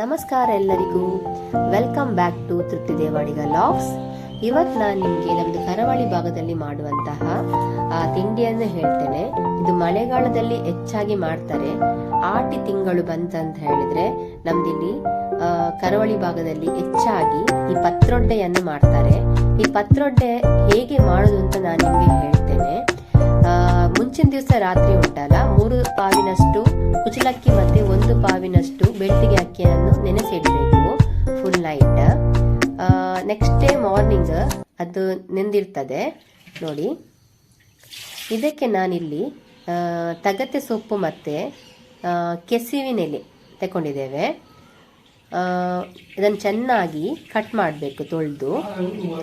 ನಮಸ್ಕಾರ ಎಲ್ಲರಿಗೂ. Welcome back to ತೃಪ್ತಿ ದೇವಾಡಿಗ ಲಾಗ್ಸ್ ಇವತ್ತು ನಾನು ನಿಮಗೆ ನಮ್ಮದು ಕರಾವಳಿ ಭಾಗದಲ್ಲಿ ಮಾಡುವಂತಹ ತಿಂಡಿಯನ್ನು ಹೇಳ್ತೇನೆ. ಇದು ಮಳೆಗಾಲದಲ್ಲಿ ಹೆಚ್ಚಾಗಿ ಮಾಡ್ತಾರೆ. ಆಟಿ ತಿಂಗಳು ಬಂತಂತ ಹೇಳಿದ್ರೆ ನಮ್ದಿಲ್ಲಿ ಕರಾವಳಿ ಭಾಗದಲ್ಲಿ ಹೆಚ್ಚಾಗಿ ಈ ಪತ್ರೊಡ್ಡೆಯನ್ನು ಮಾಡ್ತಾರೆ. ಈ ಪತ್ರೊಡ್ಡೆ ಹೇಗೆ ಮಾಡೋದು ಅಂತ ನಾನು ನಿಮಗೆ ಹೇಳ್ತೇನೆ. ಮುಂಚಿನ ದಿವಸ ರಾತ್ರಿ ಉಂಟಲ್ಲ, ಮೂರು ಪಾವಿನಷ್ಟು ಕುಚಲಕ್ಕಿ ಮತ್ತೆ ಒಂದು ಪಾವಿನಷ್ಟು ಬೆಳ್ತಿಗೆ ಅಕ್ಕಿಯನ್ನು ನೆನೆಸಿಡಬೇಕು full night next day morning ಅದು ನೆಂದಿರ್ತದೆ. ನೋಡಿ. ಇದಕ್ಕೆ ನಾನಿಲ್ಲಿ ತಗತೆ ಸೊಪ್ಪು ಮತ್ತು ಕೆಸುವಿನೆಲೆ ತಗೊಂಡಿದ್ದೇವೆ ಇದನ್ನು ಚೆನ್ನಾಗಿ ಕಟ್ ಮಾಡಬೇಕು, ತೊಳೆದು.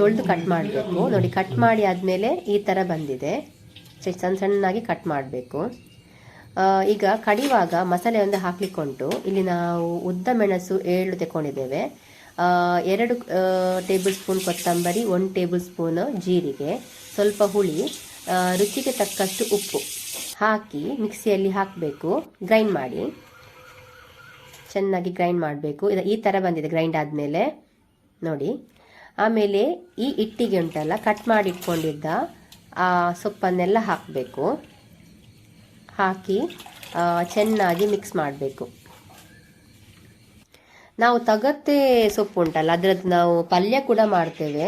ತೊಳೆದು ಕಟ್ ಮಾಡಬೇಕು. ನೋಡಿ ಕಟ್ ಮಾಡಿ ಆದಮೇಲೆ ಈ ಥರ ಬಂದಿದೆ. ಸಣ್ಣ ಸಣ್ಣಾಗಿ ಕಟ್ ಮಾಡಬೇಕು. ಈಗ ಕಡಿವಾಗ ಮಸಾಲೆ ಒಂದು ಹಾಕ್ಲಿಕ್ಕುಂಟು. ಇಲ್ಲಿ ನಾವು ಉದ್ದ ಮೆಣಸು ಏಳು ತೆಕೊಂಡಿದ್ದೇವೆ ಎರಡು ಟೇಬಲ್ ಸ್ಪೂನ್ ಕೊತ್ತಂಬರಿ, ಒಂದು ಟೇಬಲ್ ಸ್ಪೂನ್ ಜೀರಿಗೆ, ಸ್ವಲ್ಪ ಹುಳಿ ರುಚಿಗೆ ತಕ್ಕಷ್ಟು ಉಪ್ಪು ಹಾಕಿ ಮಿಕ್ಸಿಯಲ್ಲಿ ಹಾಕಬೇಕು. ಗ್ರೈಂಡ್ ಮಾಡಿ. ಚೆನ್ನಾಗಿ ಗ್ರೈಂಡ್ ಮಾಡಬೇಕು. ಇದು ಈ ಥರ ಬಂದಿದೆ ಗ್ರೈಂಡ್ ಆದಮೇಲೆ. ನೋಡಿ. ಆಮೇಲೆ ಈ ಇಟ್ಟಿಗೆ ಉಂಟಲ್ಲ ಕಟ್ ಮಾಡಿ ಇಟ್ಕೊಂಡಿದ್ದ ಸೊಪ್ಪನ್ನೆಲ್ಲ ಹಾಕಬೇಕು. ಹಾಕಿ ಆ, ಚೆನ್ನಾಗಿ ಮಿಕ್ಸ್ ಮಾಡಬೇಕು. ನಾವು ತಗತ್ತೆ ಸೊಪ್ಪು ಉಂಟಲ್ಲ ಅದರದ್ದು ನಾವು ಪಲ್ಯ ಕೂಡ ಮಾಡ್ತೇವೆ.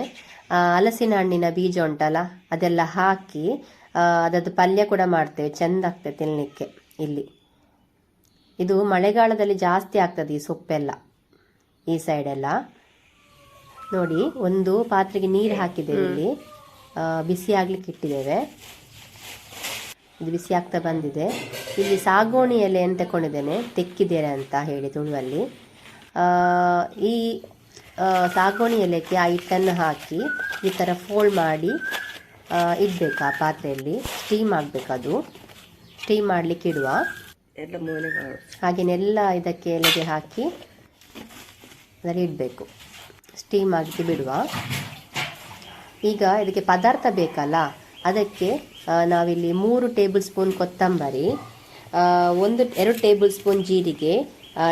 ಆ, ಹಲಸಿನ ಹಣ್ಣಿನ ಬೀಜ ಉಂಟಲ್ಲ ಅದೆಲ್ಲ ಹಾಕಿ ಆ, ಅದರದ್ದು ಪಲ್ಯ ಕೂಡ ಮಾಡ್ತೇವೆ ಚೆಂದ ಆಗ್ತದೆ ತಿನ್ನಲಿಕ್ಕೆ ಇಲ್ಲಿ. ಇದು ಮಳೆಗಾಲದಲ್ಲಿ ಜಾಸ್ತಿ ಆಗ್ತದೆ ಈ ಸೊಪ್ಪೆಲ್ಲ ಈ ಸೈಡೆಲ್ಲ ನೋಡಿ ಒಂದು ಪಾತ್ರೆಗೆ ನೀರು ಹಾಕಿದೆ ಇಲ್ಲಿ. ಆ, ಬಿಸಿ ಆಗಲಿಕ್ಕೆ ಇಟ್ಟಿದ್ದೇವೆ. ಇದು ಬಿಸಿ ಆಗ್ತಾ ಬಂದಿದೆ. ಇಲ್ಲಿ ಸಾಗೋಣಿ ಎಲೆಯನ್ನು ತಗೊಂಡಿದ್ದೇನೆ ತೆಕ್ಕಿದ್ದೇನೆ ಅಂತ ಹೇಳಿ ತುಳುವಲ್ಲಿ. ಆ, ಈ ಸಾಗೋಣಿ ಎಲೆಗೆ ಆ ಹಿಟ್ಟನ್ನು ಹಾಕಿ ಈ ಥರ ಫೋಲ್ಡ್ ಮಾಡಿ ಇಡಬೇಕು ಆ ಪಾತ್ರೆಯಲ್ಲಿ. ಸ್ಟೀಮ್ ಆಗಬೇಕದು ಅದು. ಸ್ಟೀಮ್ ಮಾಡಲಿಕ್ಕೆ ಇಡುವ. ಎಲ್ಲ ಮೂಲೆ ಮಾಡು ಹಾಗೆನೆಲ್ಲ ಇದಕ್ಕೆ ಎಲೆಗೆ ಹಾಕಿ ಅದರಲ್ಲಿ ಇಡಬೇಕು. ಸ್ಟೀಮ್ ಆಗಿ ಬಿಡುವ. ಈಗ ಇದಕ್ಕೆ ಪದಾರ್ಥ ಬೇಕಲ್ಲ? ಅದಕ್ಕೆ ನಾವಿಲ್ಲಿ ಮೂರು ಟೇಬಲ್ ಸ್ಪೂನ್ ಕೊತ್ತಂಬರಿ ಒಂದು ಎರಡು ಟೇಬಲ್ ಸ್ಪೂನ್ ಜೀರಿಗೆ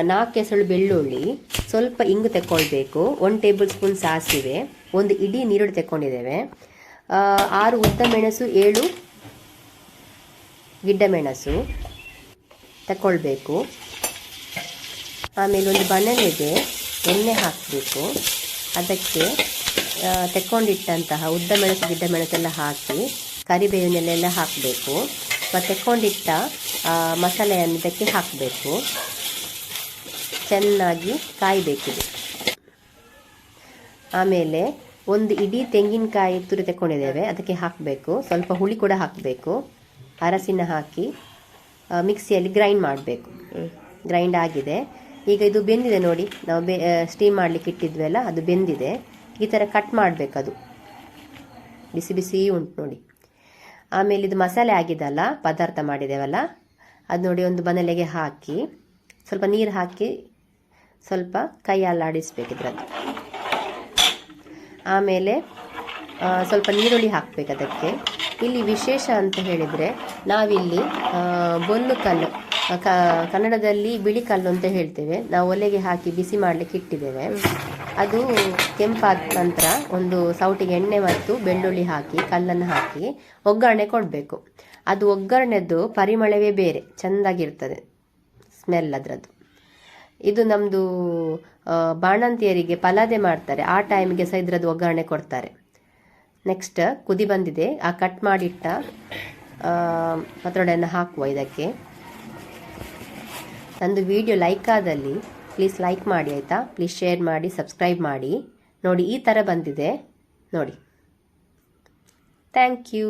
ನಾಲ್ಕು ಎಸಳು ಬೆಳ್ಳುಳ್ಳಿ ಸ್ವಲ್ಪ ಇಂಗು ತಗೊಳ್ಬೇಕು ಒಂದು ಟೇಬಲ್ ಸ್ಪೂನ್ ಸಾಸಿವೆ ಒಂದು ಇಡೀ ನೀರುಳ್ಳಿ ತಗೊಂಡಿದ್ದೇವೆ ಆ, ಆರು ಉದ್ದ ಮೆಣಸು ಏಳು ಗಿಡ್ಡ ಮೆಣಸು ತಗೊಳ್ಬೇಕು ಆಮೇಲೆ ಒಂದು ಬಣಲೆಗೆ ಎಣ್ಣೆ ಹಾಕಬೇಕು. ಅದಕ್ಕೆ ತೆಕ್ಕೊಂಡಿಟ್ಟಂತಹ ಉದ್ದ ಮೆಣಸು ಗಿಡ್ಡ ಮೆಣಸೆಲ್ಲ ಹಾಕಿ ಕರಿಬೇವಿನೆಲ್ಲ ಹಾಕಬೇಕು. ಮತ್ತು ತೆಕ್ಕೊಂಡಿಟ್ಟ ಮಸಾಲೆಯನ್ನು ಇದಕ್ಕೆ ಹಾಕಬೇಕು. ಚೆನ್ನಾಗಿ ಕಾಯಬೇಕಿದೆ. ಆಮೇಲೆ ಒಂದು ಇಡೀ ತೆಂಗಿನಕಾಯಿ ತುರಿ ತೆಕ್ಕೊಂಡಿದ್ದೇವೆ. ಅದಕ್ಕೆ ಹಾಕಬೇಕು. ಸ್ವಲ್ಪ ಹುಳಿ ಕೂಡ ಹಾಕಬೇಕು. ಅರಸಿನ ಹಾಕಿ ಮಿಕ್ಸಿಯಲ್ಲಿ ಗ್ರೈಂಡ್ ಮಾಡಬೇಕು. ಗ್ರೈಂಡ್ ಆಗಿದೆ. ಈಗ ಇದು ಬೆಂದಿದೆ ನೋಡಿ. ನಾವು ಬೆ ಸ್ಟೀಮ್ ಮಾಡಲಿಕ್ಕೆ ಇಟ್ಟಿದ್ವಲ್ಲ, ಅದು ಬೆಂದಿದೆ. ಈ ಥರ ಕಟ್ ಮಾಡಬೇಕದು. ಬಿಸಿ ಬಿಸಿ ಉಂಟು ನೋಡಿ. ಆಮೇಲೆ ಇದು ಮಸಾಲೆ ಆಗಿದಲ್ಲ, ಪದಾರ್ಥ ಮಾಡಿದ್ದೇವಲ್ಲ ಅದು ನೋಡಿ ಒಂದು ಬನಲೆಗೆ ಹಾಕಿ, ಸ್ವಲ್ಪ ನೀರು ಹಾಕಿ ಸ್ವಲ್ಪ ಕೈ ಆಡಿಸ್ಬೇಕು ಇದ್ರದ್ದು ಆಮೇಲೆ ಸ್ವಲ್ಪ ನೀರುಳ್ಳಿ ಹಾಕಬೇಕು ಅದಕ್ಕೆ. ಇಲ್ಲಿ ವಿಶೇಷ ಅಂತ ಹೇಳಿದರೆ ನಾವಿಲ್ಲಿ ಬೊಲ್ಲು ಕಲ್ಲು ಕನ್ನಡದಲ್ಲಿ ಬಿಳಿ ಕಲ್ಲು ಅಂತ ಹೇಳ್ತೇವೆ. ನಾವು ಒಲೆಗೆ ಹಾಕಿ ಬಿಸಿ ಮಾಡಲಿಕ್ಕೆ ಇಟ್ಟಿದ್ದೇವೆ. ಅದು ಕೆಂಪಾದ ನಂತರ ಒಂದು ಸೌಟಿಗೆ ಎಣ್ಣೆ ಮತ್ತು ಬೆಳ್ಳುಳ್ಳಿ ಹಾಕಿ, ಕಲ್ಲನ್ನು ಹಾಕಿ ಒಗ್ಗರಣೆ ಕೊಡಬೇಕು. ಅದು ಒಗ್ಗರಣೆದ್ದು ಪರಿಮಳವೇ ಬೇರೆ, ಚೆಂದಾಗಿರ್ತದೆ ಸ್ಮೆಲ್ ಅದರದ್ದು. ಇದು ನಮ್ಮದು ಬಾಣಂತಿಯರಿಗೆ ಪಲಾದೆ ಮಾಡ್ತಾರೆ. ಆ ಟೈಮ್ಗೆ ಸಹ ಇದರದ್ದು ಒಗ್ಗರಣೆ ಕೊಡ್ತಾರೆ. ನೆಕ್ಸ್ಟ್ ಕುದಿ ಬಂದಿದೆ. ಆ ಕಟ್ ಮಾಡಿಟ್ಟ ಪತ್ರೊಡೆಯನ್ನು ಹಾಕುವ ಇದಕ್ಕೆ. ನಂದು ವಿಡಿಯೋ ಲೈಕ್ ಆದಲ್ಲಿ ಪ್ಲೀಸ್ ಲೈಕ್ ಮಾಡಿ ಆಯಿತಾ? ಪ್ಲೀಸ್ ಶೇರ್ ಮಾಡಿ ಸಬ್ಸ್ಕ್ರೈಬ್ ಮಾಡಿ. ನೋಡಿ, ಈ ಥರ ಬಂದಿದೆ. ನೋಡಿ. Thank you